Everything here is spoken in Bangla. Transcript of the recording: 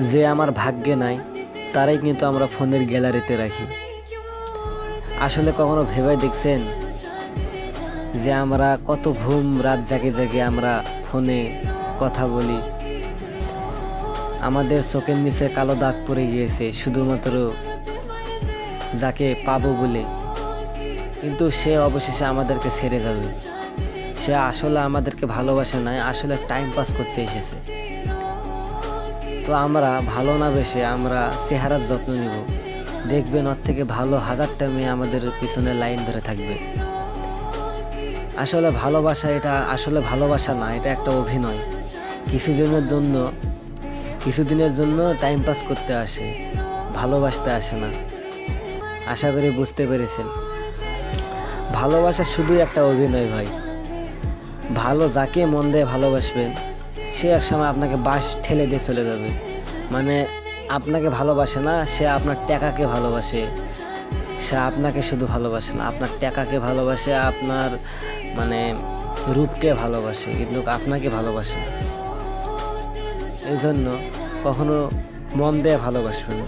যে আমার ভাগ্যে নাই, তারাই কিন্তু আমরা ফোনের গ্যালারিতে রাখি। আসলে কখনো ভেবে দেখছেন যে আমরা কত ঘুম রাত জাগে জাগে আমরা ফোনে কথা বলি? আমাদের চোখের নিচে কালো দাগ পড়ে গিয়েছে, শুধুমাত্র যাকে পাবো বলে। কিন্তু সে অবশেষে আমাদেরকে ছেড়ে যাবে। সে আসলে আমাদেরকে ভালোবাসে নাই, আসলে টাইম পাস করতে এসেছে। তো আমরা ভালো না বেশে, আমরা চেহারার যত্ন নিব। দেখবেন ওর থেকে ভালো হাজারটা মেয়ে আমাদের পিছনে লাইন ধরে থাকবে। আসলে ভালোবাসা এটা আসলে ভালোবাসা না, এটা একটা অভিনয়। কিছুজনের জন্য, কিছুদিনের জন্য টাইম পাস করতে আসে, ভালোবাসতে আসে না। আশা করি বুঝতে পেরেছেন। ভালোবাসা শুধুই একটা অভিনয় ভাই। ভালো যাকে মন দিয়ে ভালোবাসবেন সে এক সময় আপনাকে বাস ঠেলে দিয়ে চলে যাবে। মানে আপনাকে ভালোবাসে না, সে আপনার টাকাকে ভালোবাসে। সে আপনাকে শুধু ভালোবাসে না, আপনার টাকাকে ভালোবাসে, আপনার মানে রূপকে ভালোবাসে, কিন্তু আপনাকে ভালোবাসে না। এই জন্য কখনো মন দিয়ে ভালোবাসবেন না।